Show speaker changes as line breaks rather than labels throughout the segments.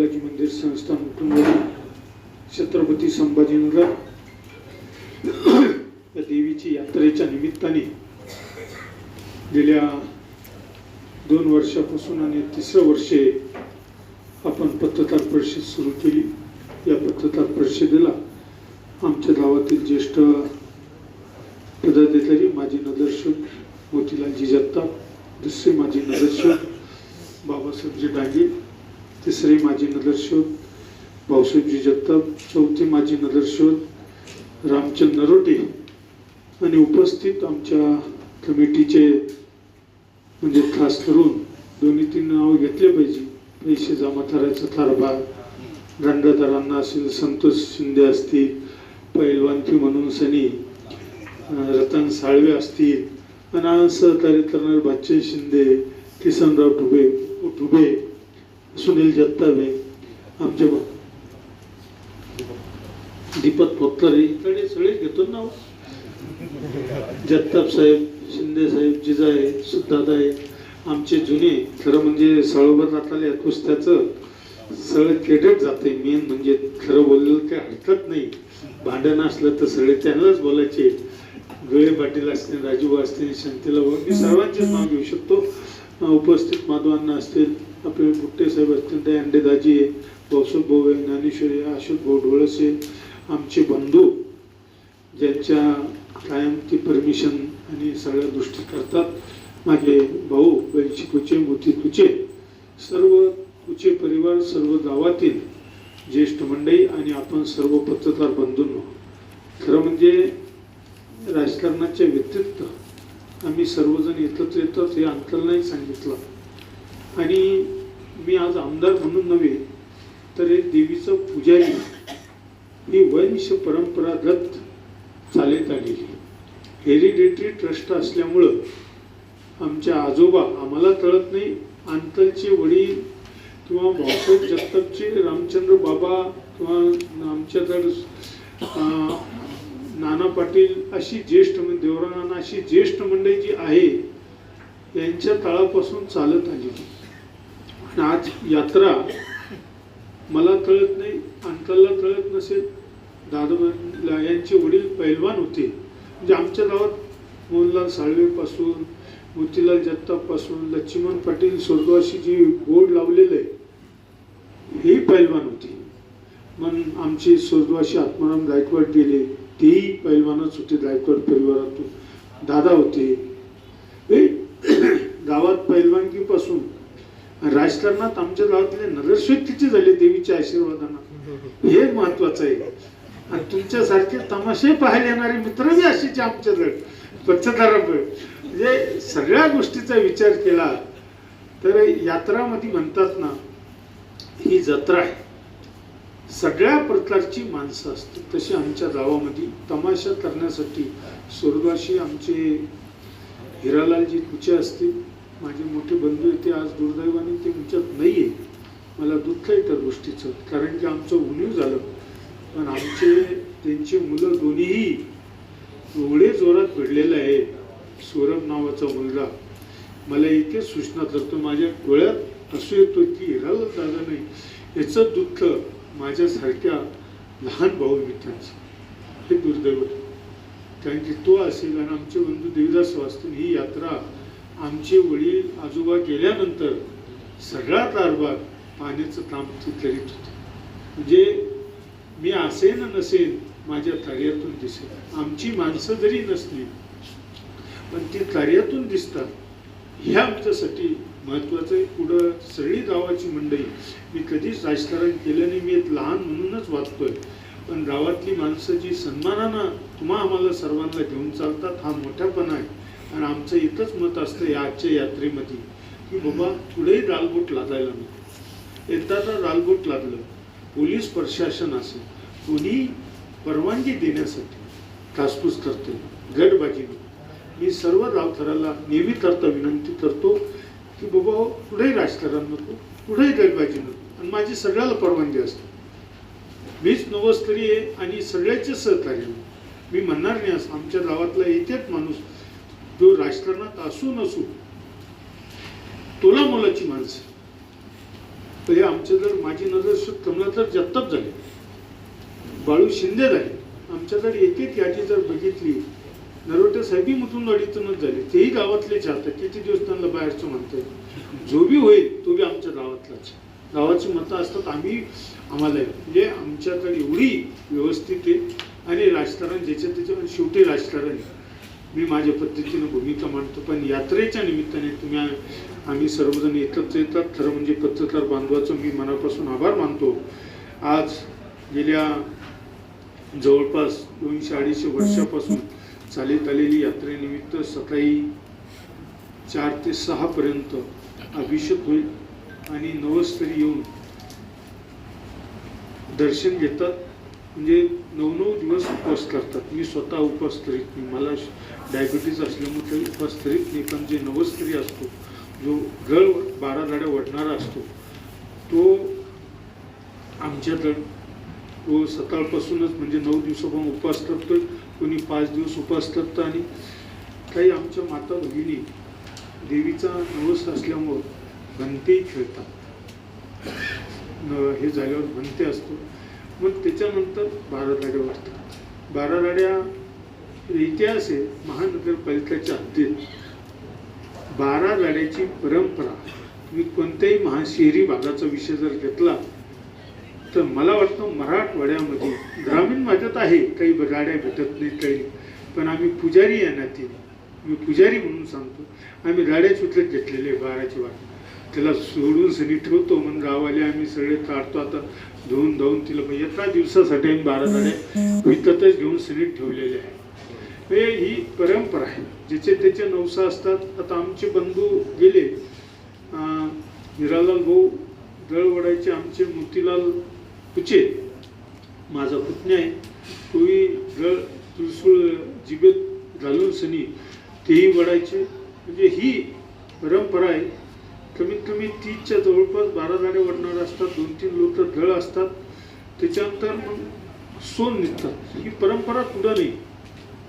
बालाजी मंदिर संस्थान कुटुंब छत्रपती संभाजीनगर. या देवीची यात्रेच्या निमित्ताने गेल्या दोन वर्षापासून आणि तिसरं वर्षे आपण पत्रकार परिषद सुरू केली. या पत्रकार परिषदेला आमच्या गावातील ज्येष्ठ पदाधिकारी माजी नगरसेवक मोतीलालजी जगताप दुसरे माजी नगरसेवक बाबासाहेबजी डांगे तिसरे माजी नगरसेवक भाऊसाहेबजी जगताप चौथे माजी नगरसेवक रामचंद नरोटे आणि उपस्थित आमच्या कमिटीचे म्हणजे खास करून दोन्ही तीन नावं घेतले पाहिजे. पैसे जमा करायचा कारभार दंडदारांना असेल संतोष शिंदे असतील पैलवानकी म्हणून सनी रतन साळवे असतील आणि सहकार्य करणारे बच्चन शिंदे किसनराव ठुबे ठुबे सुनील जगतापे आमचे दीपक पोतकरे इकडे सगळे घेतो ना हो. जगताप साहेब शिंदे साहेब जिजाई सुद्धा आहे आमचे जुने खरं म्हणजे सळोबर राहताले या कुस्त्याचं सगळं केडेट जाते. मेन म्हणजे खरं बोललेलं काही हरकत नाही. भांडण असलं तर सगळे त्यांनाच बोलायचे. गळे पाटील असतील राजू असतील शांतीला मी सर्वांचेच नाव घेऊ शकतो. उपस्थित माधवांना असतील आपले गुट्टे साहेब असतील ते अंडे दाजी आहे भाऊसाहेब भाऊ आहे ज्ञानेश्वरी आहे अशोक भाऊ डोळसे आमचे बंधू ज्यांच्या कायम ती परमिशन आणि सगळ्या गोष्टी करतात. माझे भाऊ बैची कुचे मोती कुचे सर्व कुचे परिवार सर्व गावातील ज्येष्ठ मंडळी आणि आपण सर्व पत्रकार बंधूंनो खरं म्हणजे राजकारणाच्या व्यतिरिक्त आम्ही सर्वजण एकत्र येतात हे अंकलनाही सांगितलं. आणि मी आज आमदार म्हणून नव्हे तर एक देवीचं पुजारी ही वंश परंपरागत चालत आलेली. हेरिडेटरी ट्रस्ट असल्यामुळं आमच्या आजोबा आम्हाला कळत नाही अंकलचे वडील किंवा भाऊसाहेब जगतापचे रामचंद्र बाबा किंवा आमच्या तर नाना पाटील अशी ज्येष्ठ म्हणजे देवरा नाना अशी ज्येष्ठ मंडळी जी आहे यांच्या तळापासून चालत आलेली. आणि आज यात्रा मला कळत नाही अंकलला कळत नसेल. दादा यांचे वडील पैलवान होते. म्हणजे आमच्या गावात मोहनलाल साळवेपासून मोतीलाल जत्तापासून लक्ष्मण पाटील स्वर्गवाशी जी बोर्ड लावलेलं आहे हेही पैलवान होते. मग आमचे स्वर्गवाशी आत्माराम गायकवाड गेले तेही पैलवानच होते गायकवाड परिवारातून. दादा होते. हे गावात पैलवानकीपासून राजकारणात आमच्या गावातले नगरसेवक किती झाले देवीच्या आशीर्वादानं. हे महत्वाचं आहे. आणि तुमच्यासारखे तमाशे पाहायला येणारे मित्र बी असेच आमच्याकडे पत्रकाराकडे म्हणजे सगळ्या गोष्टीचा विचार केला तर यात्रामध्ये म्हणतात ना ही जत्रा आहे. सगळ्या प्रकारची माणसं असतात. तशी आमच्या गावामध्ये तमाशा करण्यासाठी स्वर्गाशी आमचे हिरालालजी कुचे असतील माझे मोठे बंधू येते आज दुर्दैवाने ते तुमच्यात नाही आहे मला दुःख आहे त्या गोष्टीचं कारण की आमचं उणीव झालं. पण आमचे त्यांची मुलं दोन्हीही एवढे जोरात भिडलेलं आहे सोरम नावाचा मुलगा. मला इथे सूचना करतो माझ्या डोळ्यात असू येतो की हिराला दादा नाही. याचं दुःख माझ्यासारख्या लहान भाऊ मित्रांचं. हे दुर्दैव कारण की तो असेल आणि आमचे बंधू देवीदास वाचतील ही यात्रा आमचे वडील आजोबा गेल्यानंतर सगळा कारभार पाण्याचं काम ते करीत होते. म्हणजे मी असेन नसेन माझ्या कार्यातून दिसेल आमची माणसं जरी नसली पण ती कार्यातून दिसतात. हे आमच्यासाठी महत्वाचं आहे. पुढं सगळी गावाची मंडळी मी कधीच राजकारण केलं नाही. मी एक लहान म्हणूनच वाचतोय पण गावातली माणसं जी सन्मानानं तुम्हा आम्हाला सर्वांना घेऊन चालतात हा मोठ्यापणा आहे. आणि आमचं एकच मत असतं या आजच्या यात्रेमध्ये की बाबा पुढेही रालबोट लादायला नको. एकदा तर रालबोट लागलं पोलीस प्रशासन असेल कोणी परवानगी देण्यासाठी कासपूस करते गटबाजीनं मी सर्व रावथराला नेहमी करता विनंती करतो की बाबा पुढेही राजकारण नको पुढेही गटबाजी नको. आणि माझी सगळ्याला परवानगी असते. मीच नवस्तरी आहे आणि सगळ्याचे सहकार्य मी म्हणणार नाही असं आमच्या गावातला एकच माणूस जो राजकारणात असू नसू तोला मोलाची माणसं. तर हे आमचे जर माझी नजर जमलं तर जगताप झाले बाळू शिंदे झाले आमच्या जर एक एक यादी जर बघितली नरोटे साहेबी अडीतूनच झाले तेही गावातलेच आहेत किती दिवस त्यांना बाहेरचं म्हणतात जो बी होईल तो बी आमच्या गावातलाच गावाची मतं असतात आम्ही आम्हाला म्हणजे आमच्याकडे एवढी व्यवस्थित आहे. आणि राजकारण ज्याच्या त्याच्या शेवटी राजकारण आहे. मी माझ्या पद्धतीनं भूमिका मांडतो पण यात्रेच्या निमित्ताने तुम्ही आम्ही सर्वजण एकत्र येतात. खरं म्हणजे पत्रकार बांधवाचं मी मनापासून आभार मानतो. आज गेल्या जवळपास दोनशे अडीचशे वर्षापासून चालत आलेली यात्रेनिमित्त सकाळी चार ते सहापर्यंत अभिषेक होईल आणि नवस्तरी येऊन दर्शन घेतात. म्हणजे नऊ नऊ दिवस उपवास करतात. मी स्वतः उपवास करीत नाही. मला डायबिटीज असल्यामुळे काही उपवास करीत नाही. पण जे नवस्तरी असतो जो गळ बारा गाड्या वडणारा असतो तो आमच्याकडं तो सकाळपासूनच म्हणजे नऊ दिवसापासून उपवास करतो कोणी पाच दिवस उपवास करतं आणि काही आमच्या माता भगिनी देवीचा नवस असल्यामुळं भंतेही खेळतात. हे झाल्यावर भंते असतो. मग त्याच्यानंतर बारा गाड्या वाजतात बारा गाड्या इतिहास आहे महानगरपालिकेच्या हद्दीत. बारा लाड्याची परंपरा तुम्ही कोणत्याही महा शहरी भागाचा विषय जर घेतला तर मला वाटतं मराठवाड्यामध्ये ग्रामीण भागात आहे काही गाड्या भेटत नाही काही पण आम्ही पुजारी आहे मी पुजारी म्हणून सांगतो आम्ही गाड्याच सुटल्यात घेतलेले बाराची वाट. त्याला सोडून सनी ठेवतो म्हणून गावाले आम्ही सगळे काढतो. आता धुवून धावून तिला पण एका दिवसासाठी आम्ही बारा गाड्या विकतच घेऊन सनीत ठेवलेले आहे. हे ही परंपरा आहे. ज्याचे त्याचे नवसा असतात. आता आमचे बंधू गेले. हिरालाल भाऊ दळवडायचे आमचे मोतीलाल कुचे माझा पुतण्या आहे. तोही गळ तुळसूळ जिबेत घालून सनी तेही वडायचे. म्हणजे ही परंपरा आहे. कमीत कमी तीसच्या जवळपास बारा झाडे वडणार असतात दोन तीन लोक ढळ असतात. त्याच्यानंतर मग सोन निघतात. ही परंपरा कुठं नाही.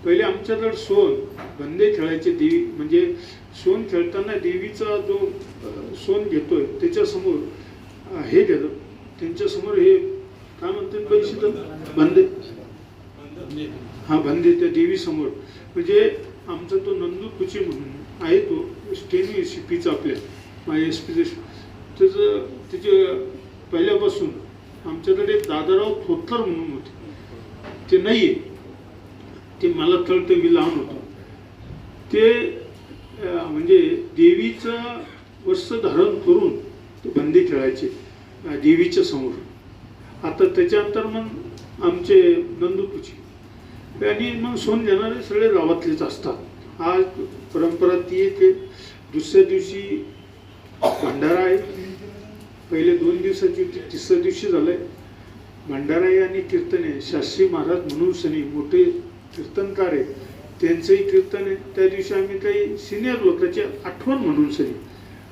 पहिले आमच्याकडं सोन बंदे खेळायचे देवी म्हणजे सोन खेळताना देवीचा जो सोन घेतोय त्याच्यासमोर हे घेतो. त्यांच्यासमोर हे काय म्हणतात पैसे बंदे. हा बंदे त्या देवीसमोर. म्हणजे आमचा तो नंदू कुची म्हणून आहे तो स्टेनी शिपीचा आपल्या. एस पी त्याचं त्याचे पहिल्यापासून आमच्याकडे दादाराव थोतकर म्हणून होते. ते नाही आहे ते मला कळतं मी लहान होतो. ते म्हणजे देवीचं वस्त्र धारण करून ते बंदी खेळायचे देवीच्या समोर. आता त्याच्यानंतर मग आमचे नंदुकुची आणि मग सोन घेणारे सगळे गावातलेच असतात. आज परंपरा ती एक ते दुसऱ्या दिवशी भंडारा आहे पहिले दोन दिवसाची होती तिसऱ्या दिवशी झालंय. आहे भंडाराई आणि कीर्तन आहे शास्त्री महाराज म्हणून सनी मोठे कीर्तनकार आहे त्यांचंही कीर्तन आहे. त्या दिवशी आम्ही काही सिनियर लोकांची आठवण म्हणून सनी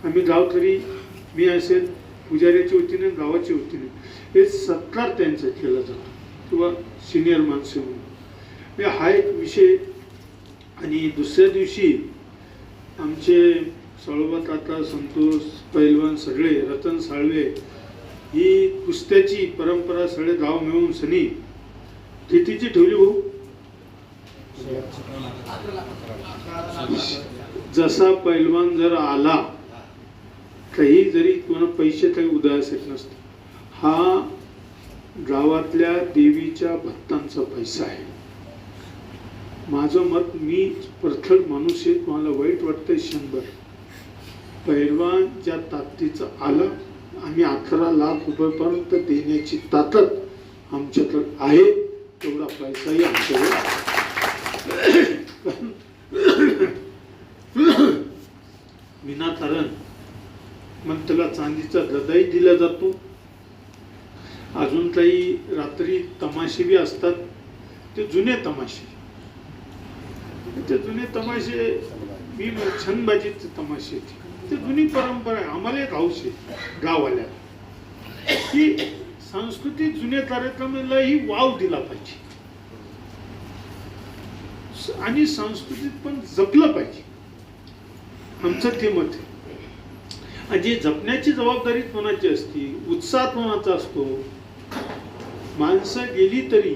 आम्ही गावकरी मी असेल पुजाऱ्याच्या वतीने गावाच्या वतीने. हे सत्कार त्यांचा केला जातो. किंवा सिनियर माणसे म्हणून. म्हणजे हा एक विषय आणि दुसऱ्या दिवशी आमचे सळोबा काका संतोष पैलवान सगळे रतन साळवे ही कुस्त्याची परंपरा सगळे गाव मिळून सनी. कितीची ठेवली भाऊ. जसा पैलवान जर आला काही जरी कोणा पैसे काही उदयास येत हा गावातल्या देवीच्या भक्तांचा पैसा आहे. माझं मत मी परखड माणूस आहे तुम्हाला वाईट वाटतंय शंभर. पैलवान ज्या ताकदीचं आलं. आम्ही अकरा लाख रुपयेपर्यंत देण्याची ताकद आमच्याकडे आहे. तेवढा पैसाही आमच्याकडे विनाकारण मग त्याला चांदीचा गदाही दिला जातो. अजून काही रात्री तमाशे बी असतात. ते जुने तमाशे. ते जुने तमाशे मी छंदबाजीचे तमाशे ती जुनी परंपरा आहे. आम्हाला एक हौस आहे गाववाल्या की सांस्कृतिक जुन्या कार्यक्रमालाही वाव दिला पाहिजे. आणि संस्कृतीत पण जपलं पाहिजे. आमचं ते मत आहे. आणि जी जपण्याची जबाबदारी कोणाची असती उत्साह कोणाचा असतो माणसं गेली तरी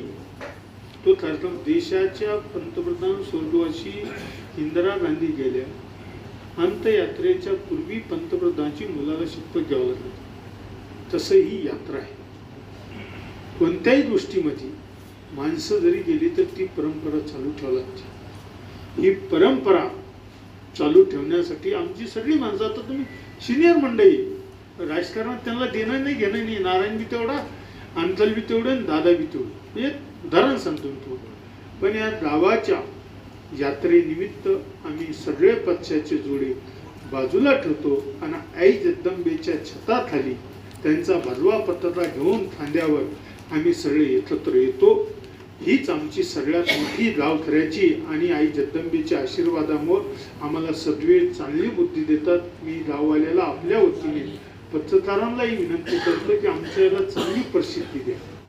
तो कार्यक्रम देशाच्या पंतप्रधान स्वर्गवासी इंदिरा गांधी गेल्या. अंतयात्रेच्या पूर्वी पंतप्रधानांची मुलाला शपथ घ्यावं लागली तसं ही यात्रा आहे. कोणत्याही गोष्टीमध्ये माणसं जरी गेली तर ती परंपरा चालू ठेवावी लागते. ही परंपरा चालू ठेवण्यासाठी आमची सगळी माणसं आता तुम्ही सिनियर मंडळी राजकारणात त्यांना देणं नाही घेणं नाही नारायण बी तेवढा अंतल बी तेवढं आणि दादा बी तेवढं. म्हणजे धरण सांगतो मी पण या गावाच्या यात्रेनिमित्त आम्ही सगळे पक्षाचे जोडे बाजूला ठेवतो आणि आई जगदंबेच्या छताखाली त्यांचा भरवा पत्रका घेऊन खांद्यावर आम्ही सगळे एकत्र येतो. हीच आमची सगळ्यात मोठी गावखऱ्याची आणि आई जगदंबेच्या आशीर्वादामुळे आम्हाला सदवेळ चांगली बुद्धी देतात. मी गाववाल्याला आपल्या वतीने पत्रकारांनाही विनंती करतो की आमच्या याला चांगली प्रसिद्धी द्या.